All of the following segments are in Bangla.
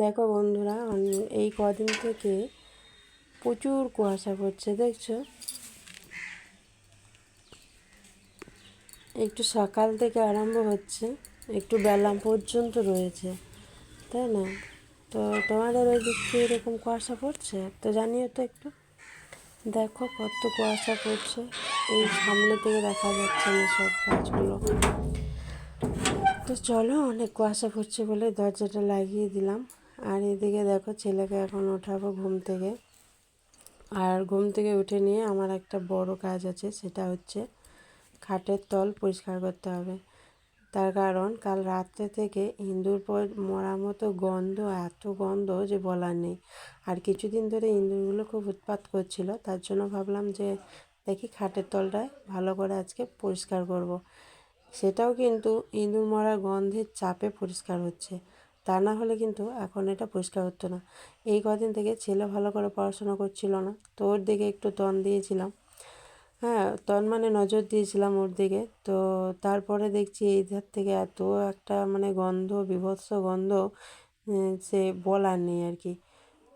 দেখো বন্ধুরা এই কদিন থেকে প্রচুর কুয়াশা পড়ছে, দেখছ? একটু সকাল থেকে আরম্ভ হচ্ছে, একটু বেলা পর্যন্ত রয়েছে, তাই না? তো তোমাদের ওই দিক থেকে এরকম কুয়াশা পড়ছে? তো জানিও তো একটু। দেখো কত কুয়াশা পড়ছে, এই সামনে থেকে দেখা যাচ্ছে না সব গাছগুলো। তো চলো, অনেক কুয়াশা পড়ছে বলে দরজাটা লাগিয়ে দিলাম। আর এদিকে দেখো ছেলেকে এখন ওঠাবো ঘুম থেকে। আর ঘুম থেকে উঠে নিয়ে আমার একটা বড় কাজ আছে, সেটা হচ্ছে খাটের তল পরিষ্কার করতে হবে। তার কারণ কাল রাত্রে থেকে ইঁদুর মরার মতো গন্ধ, এত গন্ধ যে বলার নেই। আর কিছুদিন ধরে ইঁদুরগুলো খুব উৎপাত করছিল, তার জন্য ভাবলাম যে দেখি খাটের তলটায় ভালো করে আজকে পরিষ্কার করব। সেটাও কিন্তু ইঁদুর মরার গন্ধের চাপে পরিষ্কার হচ্ছে। তা না হলে কিন্তু এখন এটা পরিষ্কার হতো না। এই কদিন থেকে ছেলে ভালো করে পড়াশোনা করছিল না। তো ওর দিকে একটু তন দিয়েছিলাম। হ্যাঁ তন মানে নজর দিয়েছিলাম ওর দিকে। তো তারপরে দেখছি এই ধার থেকে এত একটা মানে গন্ধ, বিভৎস গন্ধ সে বলার নেই আর কি।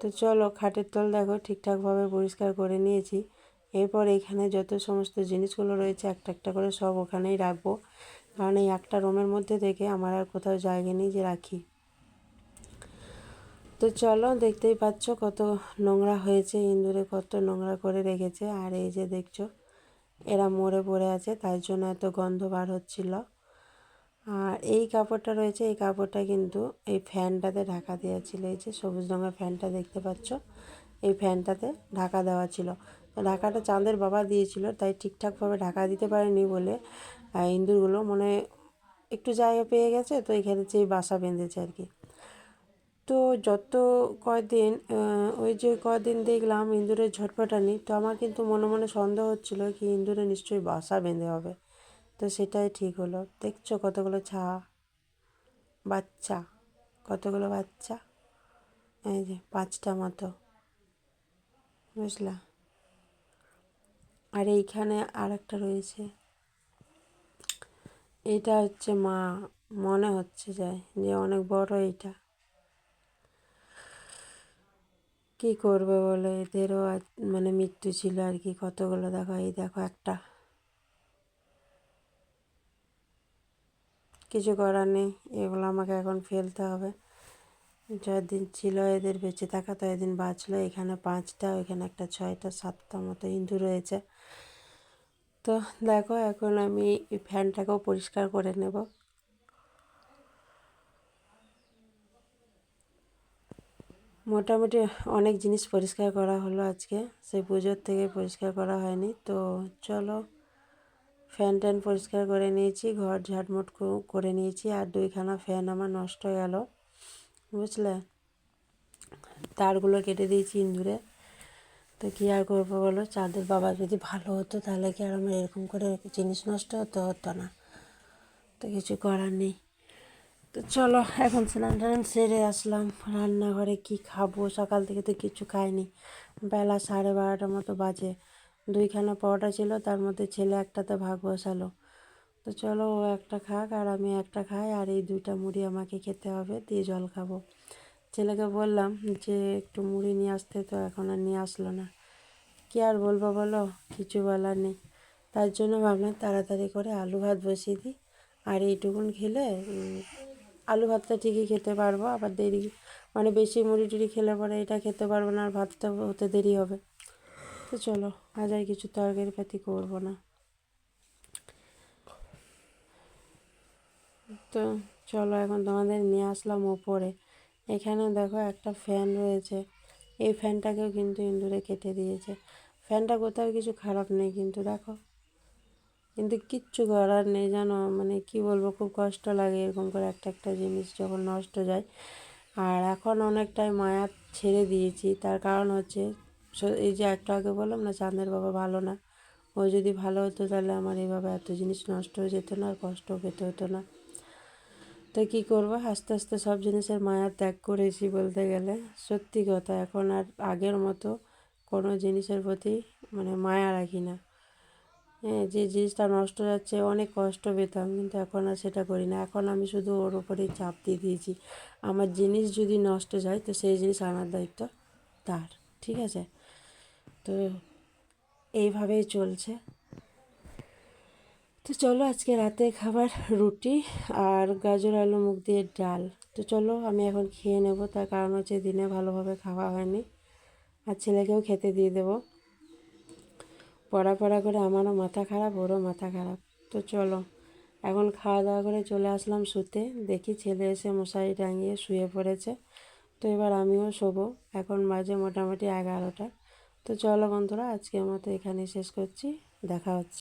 তো চলো খাটের তল দেখো, ঠিকঠাকভাবে পরিষ্কার করে নিয়েছি। এরপর এখানে যত সমস্ত জিনিসগুলো রয়েছে একটা একটা করে সব ওখানেই রাখব। কারণ এই একটা রুমের মধ্যে থেকে আমার আর কোথাও জায়গা নেই যে রাখি। তো চলো দেখতেই পাচ্ছ কত নোংরা হয়েছে। ইঁদুরে কত নোংরা করে রেখেছে। আর এই যে দেখছ এরা মরে পড়ে আছে তাই জন্য এত গন্ধ বার হচ্ছিল। আর এই কাপড়টা রয়েছে এই কাপড়টা কিন্তু এই ফ্যানটাতে ঢাকা দেওয়া ছিল এই যে সবুজ রঙের ফ্যানটা দেখতে পাচ্ছ এই ফ্যানটাতে ঢাকা দেওয়া ছিল। তো ঢাকাটা চাঁদের বাবা দিয়েছিল তাই ঠিকঠাকভাবে ঢাকা দিতে পারেনি বলে আহ, ইঁদুরগুলো মানে একটু জায়গা পেয়ে গেছে তো এখানে যেই বাসা বেঁধেছে আর কি। তো যত কয়দিন ওই যে কদিন দেখলাম ইঁদুরের ঝটপটানি তো আমার কিন্তু মনে মনে সন্দেহ হচ্ছিল কি ইঁদুরে নিশ্চয়ই বাসা বেঁধে হবে। তো সেটাই ঠিক হলো। দেখছ কতগুলো ছা, বাচ্চা, কতগুলো বাচ্চা? এই যে পাঁচটা মতো, বুঝলা? আর এইখানে আর একটা রয়েছে। এটা হচ্ছে মা, মনে হচ্ছে যায় যে অনেক বড় এইটা। কি করবে বলে? এদেরও মানে মৃত্যু ছিল আর কি। কতগুলো? দেখো, এই দেখো একটা। কিছু করার নেই। এগুলো আমাকে এখন ফেলতে হবে। যদিন ছিল এদের বেঁচে থাকা তো এদিন বাঁচলো। এখানে পাঁচটা, ওইখানে একটা ছয়টা, সাতটা মতো ইঁদুর রয়েছে। তো দেখো, এখন আমি ফ্যানটাকেও পরিষ্কার করে নেব। মোটামুটি অনেক জিনিস পরিষ্কার করা হলো আজকে। সেই পুজোর থেকে পরিষ্কার করা হয়নি। তো চলো, ফ্যান ট্যান পরিষ্কার করে নিয়েছি, ঘর ঝাটমুট করে নিয়েছি, আর দুইখানা ফ্যান আমার নষ্ট গেল। বুঝলে? তারগুলো কেটে দিয়েছি ইন্দুরে তো কী আর করব বলো? চাঁদের বাবা যদি ভালো হতো, তাহলে কি আর আমার এরকম করে জিনিস নষ্ট হতো হতো না? তো কিছু করার নেই। তো চলো, এখন স্নান টান সেরে আসলাম। রান্নাঘরে কি খাব? সকাল থেকে তো কিছু খাইনি। বেলা সাড়ে বারোটার মতো বাজে। দুইখানা পরোটা ছিল, তার মধ্যে ছেলে একটাতে ভাগ বসালো। তো চলো, ও একটা খাক আর আমি একটা খাই, আর এই দুইটা মুড়ি আমাকে খেতে হবে, দিয়ে জল খাব। ছেলেকে বললাম যে, একটু মুড়ি নিয়ে আসতে, তো এখন আর নিয়ে আসলো না। কি আর বলব বলো, কিছু বলার নেই। তার জন্য ভাবলাম তাড়াতাড়ি করে আলু ভাত বসিয়ে দিই, আর এইটুকুন খেলে আলু ভাতটা ঠিকই খেতে পারব, আবার দেরি মানে বেশি মুড়ি টুড়ি খেলে পরে এটা খেতে পারব না আর ভাতটা হতে দেরি হবে। তো চলো, আজ আর কিছু তরকারি পাতি করব না। তো চলো এখন তোমাদের নিয়ে আসলাম ওপরে। এখানে দেখো একটা ফ্যান রয়েছে। এই ফ্যানটাকেও কিন্তু ইঁদুরে কেটে দিয়েছে। ফ্যানটা কোথাও কিছু খারাপ নেই কিন্তু দেখো। কিন্তু কিচ্ছু করার নেই, জানো? মানে কি বলব, খুব কষ্ট লাগে এরকম করে একটা একটা জিনিস যখন নষ্ট যায়। আর এখন অনেকটাই মায়া ছেড়ে দিয়েছি, তার কারণ হচ্ছে এই যে একটু আগে বললাম না, চাঁদের বাবা ভালো না। ও যদি ভালো হতো তাহলে আমার এইভাবে এত জিনিস নষ্ট হয়ে যেত না, আর কষ্টও পেতে হতো না। তো কী করব? আস্তে আস্তে সব জিনিসের মায়া ত্যাগ করেছি বলতে গেলে। সত্যি কথা, এখন আর আগের মতো কোনো জিনিসের প্রতি মানে মায়া রাখি না। হ্যাঁ যে জিনিসটা নষ্ট যাচ্ছে, অনেক কষ্ট পেতাম, কিন্তু এখন আর সেটা করি না। এখন আমি শুধু ওর ওপরেই চাপ দিয়ে দিয়েছি। আমার জিনিস যদি নষ্ট যায়, তো সেই জিনিস আনার দায়িত্ব তার, ঠিক আছে? তো এইভাবেই চলছে। তো চলো আজকে রাতে খাবার, রুটি আর গাজর, আলু, মুগ দিয়ে ডাল। তো চলো, আমি এখন খেয়ে নেব। তার কারণ হচ্ছে দিনে ভালোভাবে খাওয়া হয়নি। আর ছেলেকেও খেতে দিয়ে দেবো। পড়া পড়া করে আমারও মাথা খারাপ, ওরও মাথা খারাপ। তো চলো, এখন খাওয়া দাওয়া করে চলে আসলাম শুতে। দেখি ছেলে এসে মশারি টাঙিয়ে শুয়ে পড়েছে। তো এবার আমিও শোবো। এখন মাঝে মোটামুটি এগারোটা। তো চলো বন্ধুরা, আজকের মতো এখানেই শেষ করছি। দেখা হচ্ছে।